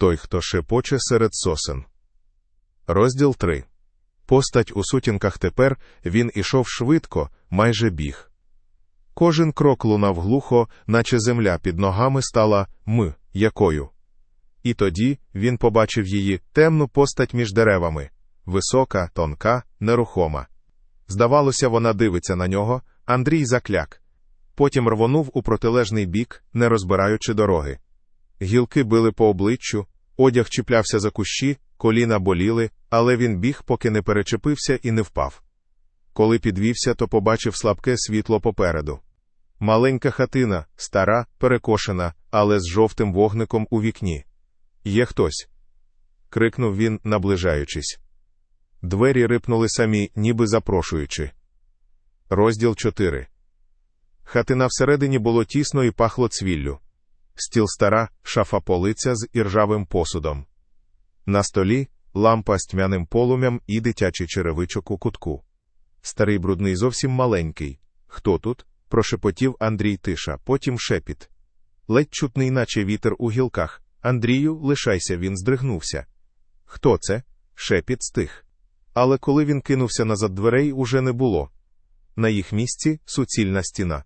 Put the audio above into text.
Той, хто шепоче серед сосен. Розділ 3. Постать у сутінках тепер він ішов швидко, майже біг. Кожен крок лунав глухо, наче земля під ногами стала м, якою. І тоді він побачив її темну постать між деревами висока, тонка, нерухома. Здавалося, вона дивиться на нього, Андрій закляк. Потім рвонув у протилежний бік, не розбираючи дороги. Гілки били по обличчю, одяг чіплявся за кущі, коліна боліли, але він біг, поки не перечепився і не впав. Коли підвівся, то побачив слабке світло попереду. Маленька хатина, стара, перекошена, але з жовтим вогником у вікні. Є хтось. крикнув він, наближаючись. Двері рипнули самі, ніби запрошуючи. Розділ 4 Хатина всередині було тісно і пахло цвіллю. Стіл стара, шафа полиця з іржавим посудом. На столі лампа з тьмяним полум'ям і дитячий черевичок у кутку. Старий брудний зовсім маленький. Хто тут? прошепотів Андрій тиша, потім шепіт. Ледь чутний, наче вітер у гілках. Андрію, лишайся, він здригнувся. Хто це? Шепіт стих. Але коли він кинувся назад дверей, уже не було. На їх місці суцільна стіна.